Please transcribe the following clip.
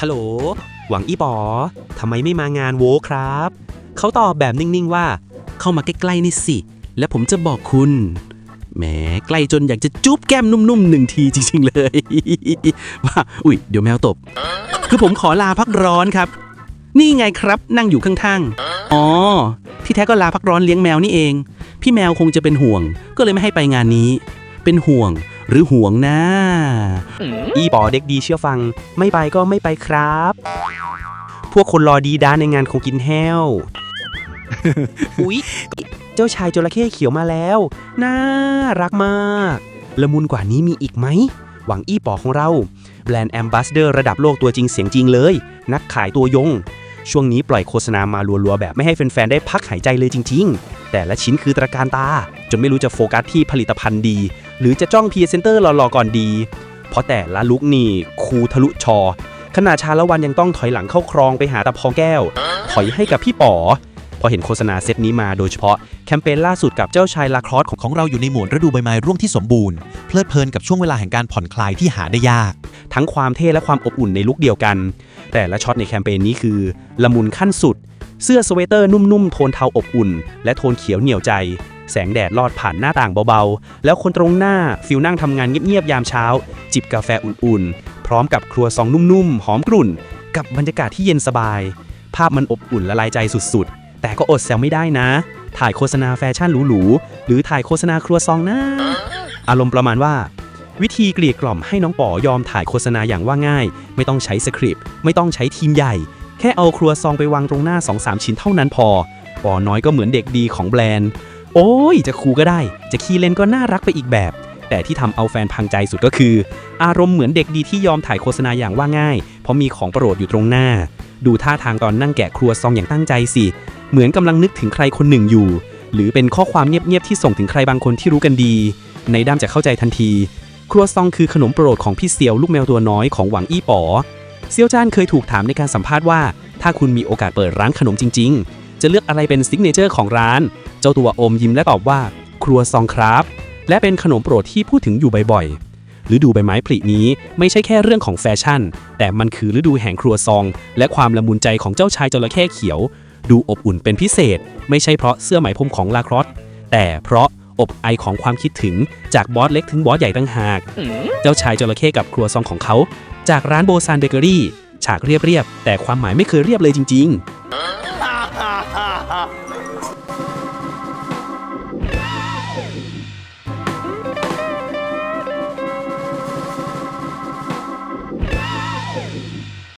ฮัลโหล หวังอีปอทำไมไม่มางานโวครับ เขาตอบแบบนิ่งๆว่า เข้ามาใกล้ๆนี่สิ แล้วผมจะบอกคุณ แหมใกล้จนอยากจะจุ๊บแก้มนุ่มๆหนึ่งทีจริงๆเลย ว่าอุ๊ย เดี๋ยวแมวตบ คือผมขอลาพักร้อนครับ นี่ไงครับนั่งอยู่ข้างๆ อ๋อ ที่แท้ก็ลาพักร้อนเลี้ยงแมวนี่เอง พี่แมวคงจะเป็นห่วง ก็เลยไม่ให้ไปงานนี้ เป็นห่วง หรือห่วงนะ อีปอเด็กดีเชื่อฟัง ไม่ไปก็ไม่ไปครับ พวกคนรอดีด้านในงานคงกินแห้ว อุ๊ย เจ้าชายจระเข้เขียวมาแล้ว น่ารักมาก ละมุนกว่านี้มีอีกไหม หวังอี้ปอของเรา แบรนด์แอมบาสเดอร์ระดับโลกตัวจริงเสียงจริงเลย นักขายตัวยงช่วงนี้ปล่อยโฆษณามารัวๆ แบบไม่ให้แฟน ๆ ได้พักหายใจเลยจริง ๆ แต่ละชิ้นคือตระการตา จนไม่รู้จะโฟกัสที่ผลิตภัณฑ์ดี หรือจะจ้องพรีเซนเตอร์หล่อๆก่อนดี เพราะแต่ละลุกนี่คูทะลุชอ ขนาดชาละวันยังต้องถอยหลังเข้าครองไปหาตะพองแก้ว ถอยให้กับพี่ป๋อพอเห็นโฆษณาเซตนี้มาโดยเฉพาะแคมเปญล่าสุดกับเจ้าชายลาครอสของของเราอยู่ในหมวดฤดูใบไม้ร่วงที่สมบูรณ์เพลิดเพลินกับช่วงเวลาแห่งการผ่อนคลายที่หาได้ยาก ทั้งความเท่และความอบอุ่นในลุคเดียวกัน แต่ละช็อตในแคมเปญนี้คือ ละมุนขั้นสุด เสื้อสเวตเตอร์นุ่มๆโทนเทาอบอุ่น และโทนเขียวเหนียวใจ แสงแดดลอดผ่านหน้าต่างเบาๆ แล้วคนตรงหน้าฟิลนั่งทำงานเงียบๆยามเช้า จิบกาแฟอุ่นๆ พร้อมกับครัวซองนุ่มๆ หอมกรุ่น กับบรรยากาศที่เย็นสบาย ภาพมันอบอุ่นละลายใจสุดๆ แต่ก็อดแซวไม่ได้นะ ถ่ายโฆษณาแฟชั่นหรูๆ หรือถ่ายโฆษณาครัวซองนะอารมณ์ประมาณว่า วิธีเกลี่ยกล่อมให้น้องป๋อยอมถ่ายโฆษณาอย่างว่าง่าย ไม่ต้องใช้สคริปต์ไม่ต้องใช้ทีมใหญ่ แค่เอาครัวซองไปวางตรงหน้า 2-3 ชิ้นเท่านั้นพอป๋อน้อยก็เหมือนเด็กดีของแบรนด์ โอ้ย จะคูก็ได้ จะขี้เล่นก็น่ารักไปอีกแบบ แต่ที่ทำเอาแฟนพังใจสุดก็คือ อารมณ์เหมือนเด็กดีที่ยอมถ่ายโฆษณาอย่างว่าง่าย เพราะมีของโปรดอยู่ตรงหน้า ดูท่าทางตอนนั่งแกะครัวซองอย่างตั้งใจสิ เหมือนกำลังนึกถึงใครคนหนึ่งอยู่ หรือเป็นข้อความเงียบๆที่ส่งถึงใครบางคนที่รู้กันดี ในด้ามจะเข้าใจทันที ครัวซองคือขนมโปรดของพี่เซียวลูกแมวตัวน้อยของหวังอี้ป๋อเซียวจ้านเคยถูกถามในการสัมภาษณ์ว่า ถ้าคุณมีโอกาสเปิดร้านขนมจริง ๆ จะเลือกอะไรเป็นซิกเนเจอร์ของร้าน เจ้าตัวอมยิ้มและตอบว่า ครัวซองครับ และเป็นขนมโปรดที่พูดถึงอยู่บ่อยๆฤดูใบไม้ผลินี้ไม่ใช่แค่เรื่องของแฟชั่น แต่มันคือฤดูแห่งครัวซอง และความละมุนใจของเจ้าชายจระเข้เขียว ดูอบอุ่นเป็นพิเศษ ไม่ใช่เพราะเสื้อไหมพรมของลาครอสแต่เพราะอบไอของความคิดถึงจากบอสเล็กถึงบอสใหญ่ตั้งหาก เจ้าชายจระเข้กับครัวซองของเขา จากร้านโบซานเบเกอรี่ ฉากเรียบๆ แต่ความหมายไม่เคยเรียบเลยจริง ๆ 啊